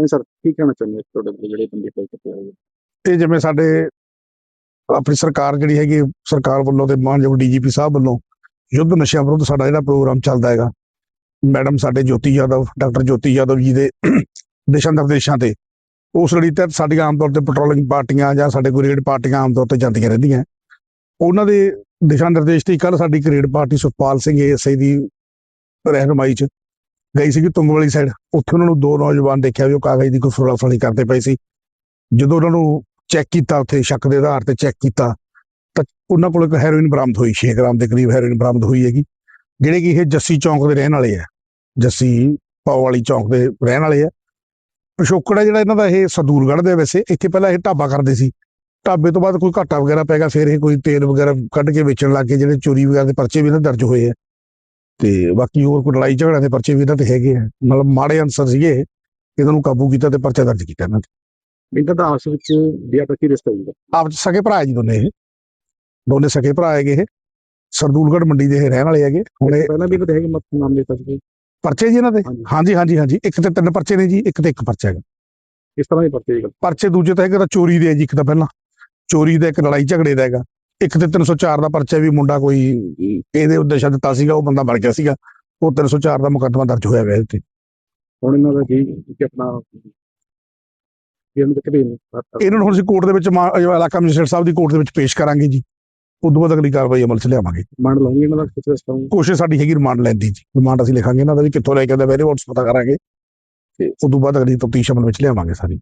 ਹਾਂਜੀ ਸਰ, ਕੀ ਕਹਿਣਾ ਚਾਹੁੰਦੇ ਹੋ ਤੁਹਾਡੇ ਕੋਲ ਜਿਹੜੇ ਬੰਦੇ ਕੋਲ ਕਿਤੇ ਆਏ ਇਹ ਜਿਵੇਂ ਸਾਡੇ ਆਪਣੀ ਸਰਕਾਰ ਜਿਹੜੀ ਹੈਗੀ, ਸਰਕਾਰ ਵੱਲੋਂ ਤੇ ਮਾਨਯੋਗ ਡੀਜੀਪੀ ਸਾਹਿਬ ਵੱਲੋਂ ਯੁੱਧ ਨਸ਼ਿਆਂ ਵਿਰੁੱਧ ਸਾਡਾ ਜਿਹੜਾ ਪ੍ਰੋਗਰਾਮ ਚੱਲਦਾ ਹੈਗਾ, ਮੈਡਮ ਸਾਡੇ ਜੋਤੀ ਯਾਦਵ, ਡਾਕਟਰ ਜੋਤੀ ਯਾਦਵ ਜੀ ਦੇ ਦਿਸ਼ਾ ਨਿਰਦੇਸ਼ਾਂ ਤੇ, ਉਸ ਲੜੀ ਤਹਿਤ ਸਾਡੀਆਂ ਆਮ ਤੌਰ ਤੇ ਪੈਟਰੋਲਿੰਗ ਪਾਰਟੀਆਂ ਜਾਂ ਸਾਡੇ ਕੋਈ ਰੇਡ ਪਾਰਟੀਆਂ ਆਮ ਤੌਰ ਤੇ ਜਾਂਦੀਆਂ ਰਹਿੰਦੀਆਂ। ਉਹਨਾਂ ਦੇ ਦਿਸ਼ਾ ਨਿਰਦੇਸ਼ ਤੇ ਕੱਲ ਸਾਡੀ ਕਰੇਡ ਪਾਰਟੀ ਸੁਖਪਾਲ ਸਿੰਘ ਏਐਸਆਈ ਦੀ ਰਹਿਨਮਾਈ ਚ ਗਈ ਸੀਗੀ ਤੁੰਗ ਵਾਲੀ ਸਾਈਡ ਉੱਥੇ ਉਹਨਾਂ ਨੂੰ ਦੋ ਨੌਜਵਾਨ ਦੇਖਿਆ ਵੀ ਉਹ ਕਾਗਜ਼ ਦੀ ਕੋਈ ਫਰੋਲਾ ਫਰੋਲੀ ਕਰਦੇ ਪਏ ਸੀ। ਜਦੋਂ ਉਹਨਾਂ ਨੂੰ ਚੈੱਕ ਕੀਤਾ ਉੱਥੇ, ਸ਼ੱਕ ਦੇ ਆਧਾਰ ਤੇ ਚੈੱਕ ਕੀਤਾ, ਤਾਂ ਉਹਨਾਂ ਕੋਲ ਇੱਕ ਹੈਰੋਇਨ ਬਰਾਮਦ ਹੋਈ 6 ਗ੍ਰਾਮ ਦੇ ਕਰੀਬ ਹੈਰੋਇਨ ਬਰਾਮਦ ਹੋਈ ਹੈਗੀ। ਜਿਹੜੇ ਕਿ ਇਹ ਜੱਸੀ ਚੌਂਕ ਦੇ ਰਹਿਣ ਵਾਲੇ ਆ। ਜੱਸੀ ਪਾਓ ਵਾਲੀ ਚੌਂਕ ਦੇ ਰਹਿਣ ਵਾਲੇ ਆ। ਪਿਛੋਕੜ ਜਿਹੜਾ ਇਹਨਾਂ ਦਾ, ਇਹ ਸਦੂਲਗੜ੍ਹ ਦੇ ਵੈਸੇ। ਇੱਥੇ ਪਹਿਲਾਂ ਇਹ ਢਾਬਾ ਕਰਦੇ ਸੀ। ਢਾਬੇ ਤੋਂ ਬਾਅਦ ਕੋਈ ਘਾਟਾ ਵਗੈਰਾ ਪੈ ਗਿਆ, ਫਿਰ ਇਹ ਕੋਈ ਤੇਲ ਵਗੈਰਾ ਕੱਢ ਕੇ ਵੇਚਣ ਲੱਗ ਗਏ, ਜਿਹੜੇ ਚੋਰੀ ਵਗੈਰਾ ਦੇ ਪਰਚੇ ਵੀ ਇਹਨਾਂ ਦਰਜ ਹੋਏ ਆ। ਤੇ ਬਾਕੀ ਹੋਰ ਕੋਈ ਲੜਾਈ ਝਗੜਾ ਦੇ ਪਰਚੇ ਵੀ ਇਹਨਾਂ ਤੇ ਹੈਗੇ ਆ। ਮਤਲਬ ਮਾੜੇ ਅਨਸਰ ਸੀਗੇ ਇਹ। ਇਹਨਾਂ ਨੂੰ ਕਾਬੂ ਕੀਤਾ ਤੇ ਪਰਚਾ ਦਰਜ ਕੀਤਾ ਇਹਨਾਂ ਤੇ। ਇਹਨਾਂ ਦਾ ਆਪਸ ਵਿੱਚ ਵਿਆਹ ਤੱਕ ਹੀ ਰਿਸ਼ਤਾ ਹੁੰਦਾ ਆਪ ਸਕੇ ਭਰਾ ਜੀ ਦੋਨੇ ਇਹ। ਦੋਨੇ ਸਕੇ ਭਰਾ ਹੈਗੇ ਇਹ। ਸਰਦੂਲਗੜ੍ਹ ਮੰਡੀ ਦੇ ਇਹ ਰਹਿਣ ਵਾਲੇ ਹੈਗੇ। ਹੁਣ ਇਹ ਪਹਿਲਾਂ ਵੀ ਦੇ ਹੈਗੇ ਮਤ ਨਾਮ ਦੇ ਸਕਦੇ ਪਰਚੇ ਜੀ ਇਹਨਾਂ ਦੇ? ਹਾਂਜੀ। ਹਾਂਜੀ ਹਾਂਜੀ ਇੱਕ ਤੇ ਤਿੰਨ ਪਰਚੇ ਨੇ ਜੀ ਇੱਕ ਤੇ ਇੱਕ ਪਰਚਾ ਹੈਗਾ। ਇਸ ਤਰ੍ਹਾਂ ਦੀ ਪਰਚੇ ਦੀ ਪਰਚੇ ਦੂਜੇ ਤਾਂ ਹੈਗਾ ਤਾਂ ਚੋਰੀ ਦੇ ਜੀ ਇੱਕ ਤਾਂ ਪਹਿਲਾਂ। ਚੋਰੀ ਦਾ ਇੱਕ ਲੜਾਈ ਝਗੜੇ ਦਾ ਹੈਗਾ। ਇੱਕ ਤੇ 304 ਦਾ ਪਰਚਾ ਵੀ ਮੁੰਡਾ ਕੋਈ ਇਹਦੇ ਉਦੇਸ਼ਾ ਦਿੱਤਾ ਸੀਗਾ ਉਹ ਬੰਦਾ ਮਰ ਗਿਆ ਸੀਗਾ ਉਹ 304 ਦਾ ਮੁਕੱਦਮਾ ਦਰਜ ਹੋਇਆ ਹੋਇਆ ਤੇ। ਹੁਣ ਇਹਨਾਂ ਦਾ ਜੀ ਕਿ ਆਪਣਾ ਇਹਨਾਂ ਨੂੰ ਹੁਣ ਅਸੀਂ ਕੋਰਟ ਦੇ ਵਿੱਚ ਇਲਾਕਾ ਮੈਜਿਸਟਰੇਟ ਸਾਹਿਬ ਦੀ ਕੋਰਟ ਦੇ ਵਿੱਚ ਪੇਸ਼ ਕਰਾਂਗੇ ਜੀ। ਉਦੋਂ ਬਾਅਦ ਅਗਲੀ ਕਾਰਵਾਈ ਅਮਲ 'ਚ ਲਿਆਵਾਂਗੇ। ਮੰਨ ਲਵਾਂਗੇ ਇਹਨਾਂ ਦਾ ਰਿਸ਼ਤਾ ਹੋਊ ਕੋਸ਼ਿਸ਼ ਸਾਡੀ ਹੈਗੀ ਰਿਮਾਂਡ ਲੈਣ ਦੀ ਜੀ। ਰਿਮਾਂਡ ਅਸੀਂ ਲਿਖਾਂਗੇ ਇਹਨਾਂ ਦਾ ਵੀ ਕਿੱਥੋਂ ਲੈ ਕੇ ਆਉਂਦਾ ਵੈਰੀ ਵਾਟਸ ਪਤਾ ਕਰਾਂਗੇ। ਤੇ ਉਦੋਂ ਬਾਅਦ ਅਗਲੀ ਤਫਤੀਸ਼ ਅਮਲ ਵਿੱਚ ਲਿਆਵਾਂਗੇ ਸਾਰੀ।